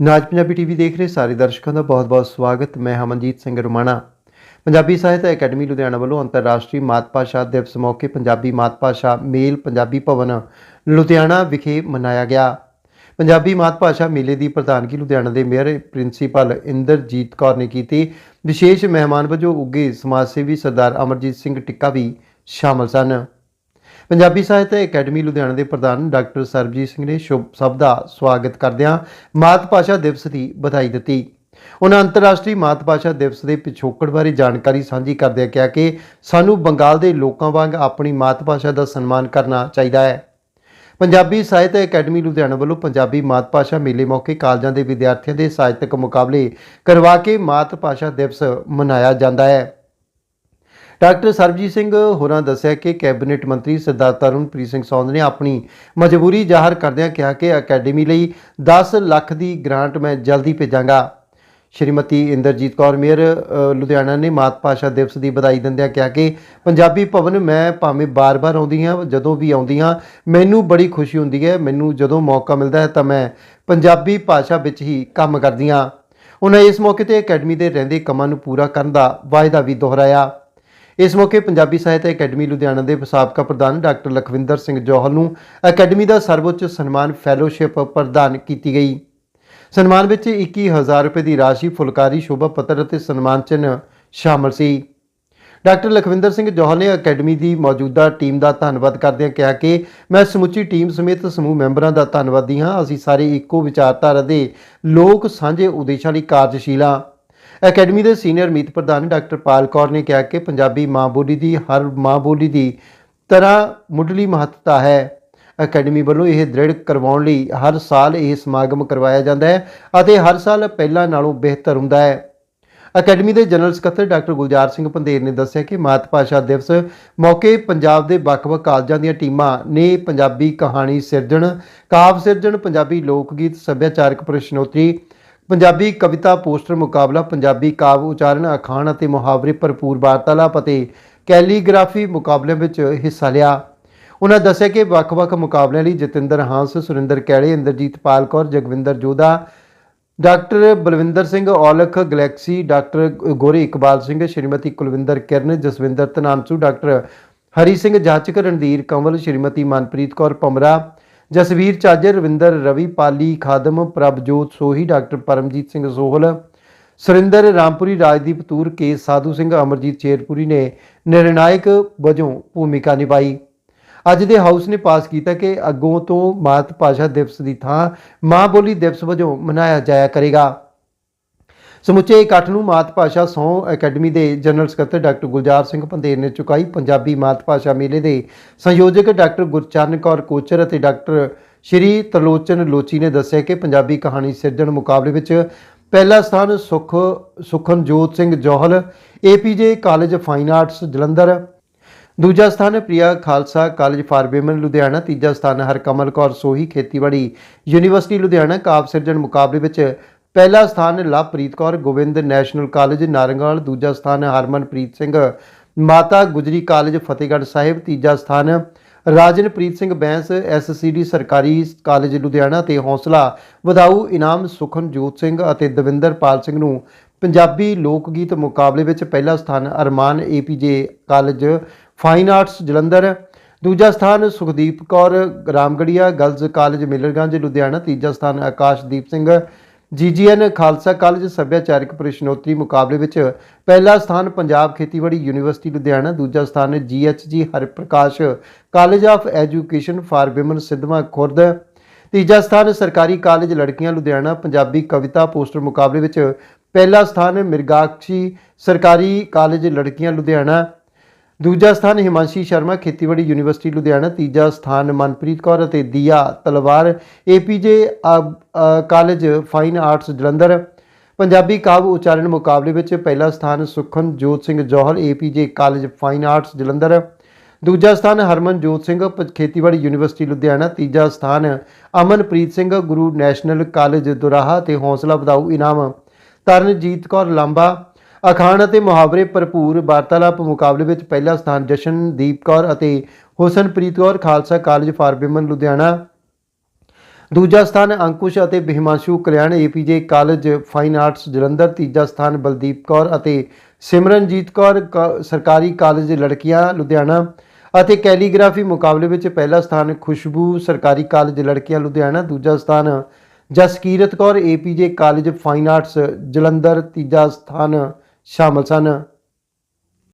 ਨਾਜ Punjabi TV ਦੇਖ ਰਹੇ ਸਾਰੇ ਦਰਸ਼ਕਾਂ ਦਾ ਬਹੁਤ-ਬਹੁਤ ਸਵਾਗਤ। ਮੈਂ ਹਮਨਜੀਤ ਸਿੰਘ ਰੁਮਾਣਾ। ਪੰਜਾਬੀ ਸਾਹਿਤ ਅਕੈਡਮੀ ਲੁਧਿਆਣਾ ਵੱਲੋਂ ਅੰਤਰਰਾਸ਼ਟਰੀ ਮਾਤ ਭਾਸ਼ਾ ਦਿਵਸ ਮੌਕੇ ਪੰਜਾਬੀ ਮਾਤ ਭਾਸ਼ਾ ਮੇਲ ਪੰਜਾਬੀ ਭਵਨ ਲੁਧਿਆਣਾ ਵਿਖੇ ਮਨਾਇਆ ਗਿਆ। ਪੰਜਾਬੀ ਮਾਤ ਭਾਸ਼ਾ ਮੇਲੇ ਦੀ ਪ੍ਰਧਾਨਗੀ ਲੁਧਿਆਣਾ ਦੇ ਮੇਅਰ ਪ੍ਰਿੰਸੀਪਲ ਇੰਦਰਜੀਤ ਕੌਰ ਨੇ ਕੀਤੀ। ਵਿਸ਼ੇਸ਼ ਮਹਿਮਾਨ ਵਜੋਂ ਉੱਗੇ ਸਮਾਜ ਸੇਵੀ ਸਰਦਾਰ ਅਮਰਜੀਤ ਸਿੰਘ ਟਿੱਕਾ ਵੀ ਸ਼ਾਮਲ ਸਨ। ਪੰਜਾਬੀ ਸਾਹਿਤ ਅਕੈਡਮੀ ਲੁਧਿਆਣਾ ਦੇ ਪ੍ਰਧਾਨ ਡਾਕਟਰ ਸਰਬਜੀਤ ਸਿੰਘ ਨੇ ਸ਼ੁਭ ਸਭ ਦਾ ਸਵਾਗਤ ਕਰਦਿਆਂ ਮਾਤ ਭਾਸ਼ਾ ਦਿਵਸ ਦੀ ਵਧਾਈ ਦਿੱਤੀ। ਉਹਨਾਂ ਅੰਤਰਰਾਸ਼ਟਰੀ ਮਾਤ ਭਾਸ਼ਾ ਦਿਵਸ ਦੇ ਪਿਛੋਕੜ ਬਾਰੇ ਜਾਣਕਾਰੀ ਸਾਂਝੀ ਕਰਦਿਆਂ ਕਿਹਾ ਕਿ ਸਾਨੂੰ ਬੰਗਾਲ ਦੇ ਲੋਕਾਂ ਵਾਂਗ ਆਪਣੀ ਮਾਤ ਭਾਸ਼ਾ ਦਾ ਸਨਮਾਨ ਕਰਨਾ ਚਾਹੀਦਾ ਹੈ। ਪੰਜਾਬੀ ਸਾਹਿਤ ਅਕੈਡਮੀ ਲੁਧਿਆਣਾ ਵੱਲੋਂ ਪੰਜਾਬੀ ਮਾਤ ਭਾਸ਼ਾ ਮੇਲੇ ਮੌਕੇ ਕਾਲਜਾਂ ਦੇ ਵਿਦਿਆਰਥੀਆਂ ਦੇ ਸਾਹਿਤਕ ਮੁਕਾਬਲੇ ਕਰਵਾ ਕੇ ਮਾਤ ਭਾਸ਼ਾ ਦਿਵਸ ਮਨਾਇਆ ਜਾਂਦਾ ਹੈ। ਡਾਕਟਰ ਸਰਬਜੀਤ ਸਿੰਘ ਹੋਰਾਂ ਦੱਸਿਆ ਕਿ ਕੈਬਨਿਟ ਮੰਤਰੀ ਸਰਦਾਰ ਤਰਨਪ੍ਰੀਤ ਸਿੰਘ ਸੌਂਦ ਨੇ ਆਪਣੀ ਮਜਬੂਰੀ ਜ਼ਾਹਰ ਕਰਦਿਆਂ ਕਿਹਾ ਕਿ ਅਕੈਡਮੀ ਲਈ 10 ਲੱਖ ਦੀ ਗ੍ਰਾਂਟ ਮੈਂ ਜਲਦੀ ਭੇਜਾਂਗਾ। ਸ਼੍ਰੀਮਤੀ ਇੰਦਰਜੀਤ ਕੌਰ ਮੇਅਰ ਲੁਧਿਆਣਾ ਨੇ ਮਾਤ ਭਾਸ਼ਾ ਦਿਵਸ ਦੀ ਵਧਾਈ ਦਿੰਦਿਆਂ ਕਿਹਾ ਕਿ ਪੰਜਾਬੀ ਭਵਨ ਮੈਂ ਭਾਵੇਂ ਬਾਰ-ਬਾਰ ਆਉਂਦੀ ਹਾਂ, ਜਦੋਂ ਵੀ ਆਉਂਦੀ ਹਾਂ, ਮੈਨੂੰ ਬੜੀ ਖੁਸ਼ੀ ਹੁੰਦੀ ਹੈ, ਮੈਨੂੰ ਜਦੋਂ ਮੌਕਾ ਮਿਲਦਾ ਹੈ ਤਾਂ ਮੈਂ ਪੰਜਾਬੀ ਭਾਸ਼ਾ ਵਿੱਚ ਹੀ ਕੰਮ ਕਰਦੀ ਹਾਂ। ਉਹਨਾਂ ਇਸ ਮੌਕੇ ਤੇ ਅਕੈਡਮੀ ਦੇ ਰਹਿੰਦੇ ਕੰਮਾਂ ਨੂੰ ਪੂਰਾ ਕਰਨ ਦਾ ਵਾਅਦਾ ਵੀ ਦੁਹਰਾਇਆ। ਇਸ ਮੌਕੇ ਪੰਜਾਬੀ ਸਾਹਿਤ ਅਕੈਡਮੀ ਲੁਧਿਆਣਾ ਦੇ ਸਾਬਕਾ ਪ੍ਰਧਾਨ ਡਾਕਟਰ ਲਖਵਿੰਦਰ ਸਿੰਘ ਜੋਹਲ ਨੂੰ ਅਕੈਡਮੀ ਦਾ ਸਰਵਉੱਚ ਸਨਮਾਨ ਫੈਲੋਸ਼ਿਪ ਪ੍ਰਦਾਨ ਕੀਤੀ ਗਈ। ਸਨਮਾਨ ਵਿੱਚ 21000 ਰੁਪਏ ਦੀ ਰਾਸ਼ੀ, ਫੁਲਕਾਰੀ, ਸ਼ੋਭਾ ਪੱਤਰ ਅਤੇ ਸਨਮਾਨ ਚਿੰਨ੍ਹ ਸ਼ਾਮਲ ਸੀ। ਡਾਕਟਰ ਲਖਵਿੰਦਰ ਸਿੰਘ ਜੋਹਲ ਨੇ ਅਕੈਡਮੀ ਦੀ ਮੌਜੂਦਾ ਟੀਮ ਦਾ ਧੰਨਵਾਦ ਕਰਦਿਆਂ ਕਿਹਾ ਕਿ ਮੈਂ ਸਮੁੱਚੀ ਟੀਮ ਸਮੇਤ ਸਮੂਹ ਮੈਂਬਰਾਂ ਦਾ ਧੰਨਵਾਦੀ ਹਾਂ। ਅਸੀਂ ਸਾਰੇ ਇੱਕੋ ਵਿਚਾਰਧਾਰਾ ਦੇ ਲੋਕ ਸਾਂਝੇ ਉਦੇਸ਼ਾਂ ਲਈ ਕਾਰਜਸ਼ੀਲ ਹਾਂ। ਅਕੈਡਮੀ ਦੇ ਸੀਨੀਅਰ ਮੀਤ ਪ੍ਰਧਾਨ ਡਾਕਟਰ ਪਾਲ ਕੌਰ ਨੇ ਕਿਹਾ ਕਿ ਪੰਜਾਬੀ ਮਾਂ ਬੋਲੀ ਦੀ ਹਰ ਮਾਂ ਬੋਲੀ ਦੀ ਤਰ੍ਹਾਂ ਮੁੱਢਲੀ ਮਹੱਤਤਾ ਹੈ। ਅਕੈਡਮੀ ਵੱਲੋਂ ਇਹ ਦ੍ਰਿੜ ਕਰਵਾਉਣ ਲਈ ਹਰ ਸਾਲ ਇਹ ਸਮਾਗਮ ਕਰਵਾਇਆ ਜਾਂਦਾ ਹੈ ਅਤੇ ਹਰ ਸਾਲ ਪਹਿਲਾਂ ਨਾਲੋਂ ਬਿਹਤਰ ਹੁੰਦਾ ਹੈ। ਅਕੈਡਮੀ ਦੇ ਜਨਰਲ ਸਕੱਤਰ ਡਾਕਟਰ ਗੁਲਜ਼ਾਰ ਸਿੰਘ ਪੰਧੇਰ ਨੇ ਦੱਸਿਆ ਕਿ ਮਾਤ ਭਾਸ਼ਾ ਦਿਵਸ ਮੌਕੇ ਪੰਜਾਬ ਦੇ ਵੱਖ-ਵੱਖ ਕਾਲਜਾਂ ਦੀਆਂ ਟੀਮਾਂ ਨੇ ਪੰਜਾਬੀ ਕਹਾਣੀ ਸਿਰਜਣ, ਕਾਵਿ ਸਿਰਜਣ, ਪੰਜਾਬੀ ਲੋਕ ਗੀਤ ਸੱਭਿਆਚਾਰਕ ਪ੍ਰਸ਼ਨੋਤਰੀ ਪੰਜਾਬੀ ਕਵਿਤਾ, ਪੋਸਟਰ, ਮੁਕਾਬਲਾ, ਪੰਜਾਬੀ ਕਾਵਿ ਉਚਾਰਨ, ਅਖਾਣ ਅਤੇ ਮੁਹਾਵਰੇ ਭਰਪੂਰ ਵਾਰਤਾਲਾਪ ਅਤੇ ਕੈਲੀਗ੍ਰਾਫੀ ਮੁਕਾਬਲਿਆਂ ਵਿੱਚ ਹਿੱਸਾ ਲਿਆ। ਉਹਨਾਂ ਦੱਸਿਆ ਕਿ ਵੱਖ-ਵੱਖ ਮੁਕਾਬਲਿਆਂ ਲਈ Jatinder Hans, Surinder Kaile, Inderjit Pal Kaur, Jagwinder Jodha, doctor Balwinder Singh Aulakh, galaxy doctor Gori Iqbal Singh, Shrimati Kulwinder Kiran, Jaswinder Dhanamsu doctor Hari Singh Jachak Randhir Kanwal, Shrimati Manpreet Kaur Pamra Jasvir Chajar Ravinder Ravi, Pali Khadam, Prabhjot Sohi, doctor Paramjit Singh Sohal, Surinder Rampuri, Rajdeep Toor, K Sadhu Singh, Amarjit ਚੇਰਪੁਰੀ ਨੇ ਨਿਰਣਾਇਕ ਵਜੋਂ ਭੂਮਿਕਾ ਨਿਭਾਈ। ਅੱਜ ਦੇ house ਨੇ ਪਾਸ ਕੀਤਾ ਕਿ ਅੱਗੋਂ ਤੋਂ ਮਾਤ ਭਾਸ਼ਾ ਦਿਵਸ ਦੀ ਥਾਂ ਮਾਂ ਬੋਲੀ ਦਿਵਸ ਵਜੋਂ ਮਨਾਇਆ ਜਾਇਆ ਕਰੇਗਾ। ਸਮੁੱਚੇ ਇਕੱਠ ਨੂੰ ਮਾਤ ਭਾਸ਼ਾ ਸੌ ਅਕੈਡਮੀ ਦੇ ਜਨਰਲ ਸਕੱਤਰ ਡਾਕਟਰ ਗੁਲਜ਼ਾਰ ਸਿੰਘ ਪੰਧੇਰ ਨੇ ਚੁਕਾਈ। ਪੰਜਾਬੀ ਮਾਤ ਭਾਸ਼ਾ ਮੇਲੇ ਦੇ ਸੰਯੋਜਕ ਡਾਕਟਰ ਗੁਰਚਰਨ ਕੌਰ ਕੋਚਰ ਅਤੇ ਡਾਕਟਰ ਸ਼੍ਰੀ ਤਰਲੋਚਨ ਲੋਚੀ ਨੇ ਦੱਸਿਆ ਕਿ ਪੰਜਾਬੀ ਕਹਾਣੀ ਸਿਰਜਣ ਮੁਕਾਬਲੇ ਵਿੱਚ ਪਹਿਲਾ ਸਥਾਨ Sukh, Sukhanjot Singh Johal APJ college fine arts Jalandhar, ਦੂਜਾ ਸਥਾਨ Priya Khalsa college for women Ludhiana, ਤੀਜਾ ਸਥਾਨ ਹਰਕਮਲ ਕੌਰ ਸੋਹੀ ਖੇਤੀਬਾੜੀ ਯੂਨੀਵਰਸਿਟੀ ਲੁਧਿਆਣਾ। ਕਾਵ ਸਿਰਜਣ ਮੁਕਾਬਲੇ ਵਿੱਚ ਪਹਿਲਾ ਸਥਾਨ ਲਵਪ੍ਰੀਤ ਕੌਰ ਗੋਬਿੰਦ ਨੈਸ਼ਨਲ ਕਾਲਜ ਨਾਰੰਗਲ, ਦੂਜਾ ਸਥਾਨ ਹਰਮਨਪ੍ਰੀਤ ਸਿੰਘ ਮਾਤਾ ਗੁਜਰੀ ਕਾਲਜ ਫਤਿਹਗੜ੍ਹ ਸਾਹਿਬ, ਤੀਜਾ ਸਥਾਨ ਰਾਜਨਪ੍ਰੀਤ ਸਿੰਘ ਬੈਂਸ ਐਸਸੀਡੀ ਸਰਕਾਰੀ ਕਾਲਜ ਲੁਧਿਆਣਾ ਤੇ ਹੌਸਲਾ ਵਧਾਊ ਇਨਾਮ ਸੁਖਨਜੋਤ ਸਿੰਘ ਅਤੇ ਦਵਿੰਦਰਪਾਲ ਸਿੰਘ ਨੂੰ। ਪੰਜਾਬੀ ਲੋਕ ਗੀਤ ਮੁਕਾਬਲੇ ਵਿੱਚ ਪਹਿਲਾ ਸਥਾਨ Arman APJ college, fine arts Jalandhar, ਦੂਜਾ ਸਥਾਨ ਸੁਖਦੀਪ ਕੌਰ ਰਾਮਗੜੀਆ ਗਰਲਜ਼ ਕਾਲਜ ਮਿਲਰਗੰਜ, ਲੁਧਿਆਣਾ, ਤੀਜਾ ਸਥਾਨ ਆਕਾਸ਼ਦੀਪ ਸਿੰਘ ਜੀਜੀਐਨ ਖਾਲਸਾ ਕਾਲਜ ਸੱਭਿਆਚਾਰਕ ਪ੍ਰਸ਼ਨੋਤਰੀ ਮੁਕਾਬਲੇ ਵਿੱਚ ਪਹਿਲਾ ਸਥਾਨ ਪੰਜਾਬ ਖੇਤੀਬਾੜੀ ਯੂਨੀਵਰਸਿਟੀ ਲੁਧਿਆਣਾ, ਦੂਜਾ ਸਥਾਨ GHG Hariprakash college of education for women Sidhwan Khurd, ਤੀਜਾ ਸਥਾਨ ਸਰਕਾਰੀ ਕਾਲਜ ਲੜਕੀਆਂ ਲੁਧਿਆਣਾ, ਪੰਜਾਬੀ ਕਵਿਤਾ ਪੋਸਟਰ ਮੁਕਾਬਲੇ ਵਿੱਚ ਪਹਿਲਾ ਸਥਾਨ ਮਿਰਗਾਕਸ਼ੀ ਸਰਕਾਰੀ ਕਾਲਜ ਲੜਕੀਆਂ ਲੁਧਿਆਣਾ ਦੂਜਾ ਸਥਾਨ ਹਿਮਾਂਸ਼ੀ ਸ਼ਰਮਾ, ਖੇਤੀਬਾੜੀ ਯੂਨੀਵਰਸਿਟੀ, ਲੁਧਿਆਣਾ, ਤੀਜਾ ਸਥਾਨ ਮਨਪ੍ਰੀਤ ਕੌਰ ਅਤੇ Dia Talwar, APJ college, fine arts, Jalandhar. Punjabi ਕਾਵ ਉਚਾਰਨ ਮੁਕਾਬਲੇ ਵਿੱਚ ਪਹਿਲਾ ਸਥਾਨ Sukhanjot Singh Johal, APJ college, fine arts, Jalandhar. ਦੂਜਾ ਸਥਾਨ ਹਰਮਨਜੋਤ ਸਿੰਘ, ਪ- ਖੇਤੀਬਾੜੀ ਯੂਨੀਵਰਸਿਟੀ, ਲੁਧਿਆਣਾ। ਤੀਜਾ ਸਥਾਨ ਅਮਨਪ੍ਰੀਤ ਸਿੰਘ, ਗੁਰੂ ਨੈਸ਼ਨਲ ਕਾਲਜ, ਦੁਰਾਹਾ ਤੇ ਹੌਸਲਾ ਵਧਾਊ ਇਨਾਮ। ਤਰਨਜੀਤ ਕੌਰ ਲਾਂਬਾ ਅਖਾਣ ਅਤੇ ਮੁਹਾਵਰੇ ਭਰਪੂਰ ਵਾਰਤਾਲਾਪ ਮੁਕਾਬਲੇ ਵਿੱਚ ਪਹਿਲਾ ਸਥਾਨ ਜਸ਼ਨਦੀਪ ਕੌਰ ਅਤੇ Husanpreet Kaur, Khalsa college for women Ludhiana. ਦੂਜਾ ਸਥਾਨ ਅੰਕੁਸ਼ ਅਤੇ Bihmanshu Kalyan, APJ college fine arts, Jalandhar. ਤੀਜਾ ਸਥਾਨ ਬਲਦੀਪ ਕੌਰ ਅਤੇ ਸਿਮਰਨਜੀਤ ਕੌਰ, ਕ- ਸਰਕਾਰੀ ਕਾਲਜ ਲੜਕੀਆਂ, ਲੁਧਿਆਣਾ। ਅਤੇ ਕੈਲੀਗ੍ਰਾਫੀ ਮੁਕਾਬਲੇ ਵਿੱਚ ਪਹਿਲਾ ਸਥਾਨ ਖੁਸ਼ਬੂ, ਸਰਕਾਰੀ ਕਾਲਜ ਲੜਕੀਆਂ, ਲੁਧਿਆਣਾ। ਦੂਜਾ ਸਥਾਨ Jaskirat Kaur, APJ college fine arts, Jalandhar. ਤੀਜਾ ਸਥਾਨ ਸ਼ਾਮਲ ਸਨ